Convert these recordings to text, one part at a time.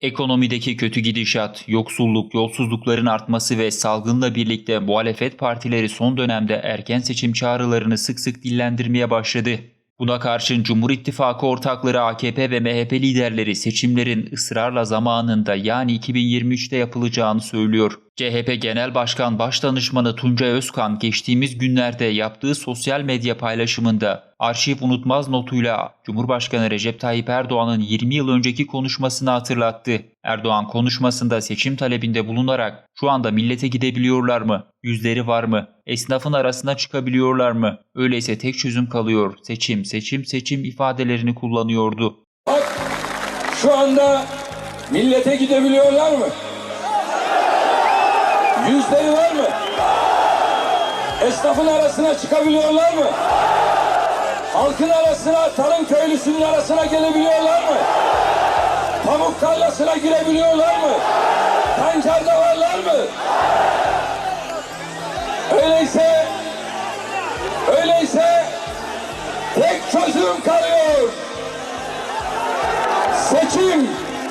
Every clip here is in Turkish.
Ekonomideki kötü gidişat, yoksulluk, yolsuzlukların artması ve salgınla birlikte muhalefet partileri son dönemde erken seçim çağrılarını sık sık dillendirmeye başladı. Buna karşın Cumhur İttifakı ortakları AKP ve MHP liderleri seçimlerin ısrarla zamanında yani 2023'te yapılacağını söylüyor. CHP Genel Başkan Başdanışmanı Tuncay Özkan geçtiğimiz günlerde yaptığı sosyal medya paylaşımında arşiv unutmaz notuyla Cumhurbaşkanı Recep Tayyip Erdoğan'ın 20 yıl önceki konuşmasını hatırlattı. Erdoğan konuşmasında seçim talebinde bulunarak şu anda millete gidebiliyorlar mı? Yüzleri var mı? Esnafın arasına çıkabiliyorlar mı? Öyleyse tek çözüm kalıyor. Seçim, seçim, seçim ifadelerini kullanıyordu. Bak şu anda millete gidebiliyorlar mı? Yüzleri var mı? Esnafın arasına çıkabiliyorlar mı? Halkın arasına, tarım köylüsünün arasına gelebiliyorlar mı? Pamuk tarlasına girebiliyorlar mı? Pancarda varlar mı? Öyleyse, öyleyse tek çözüm kalıyor. Seçim,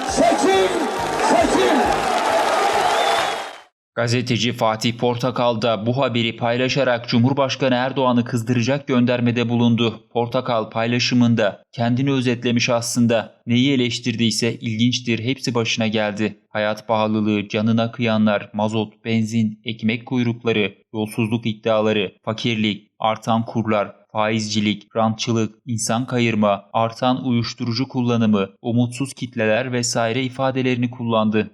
seçim, seçim. Gazeteci Fatih Portakal da bu haberi paylaşarak Cumhurbaşkanı Erdoğan'ı kızdıracak göndermede bulundu. Portakal paylaşımında kendini özetlemiş aslında. Neyi eleştirdiyse ilginçtir hepsi başına geldi. Hayat pahalılığı, canına kıyanlar, mazot, benzin, ekmek kuyrukları, yolsuzluk iddiaları, fakirlik, artan kurlar, faizcilik, rantçılık, insan kayırma, artan uyuşturucu kullanımı, umutsuz kitleler vesaire ifadelerini kullandı.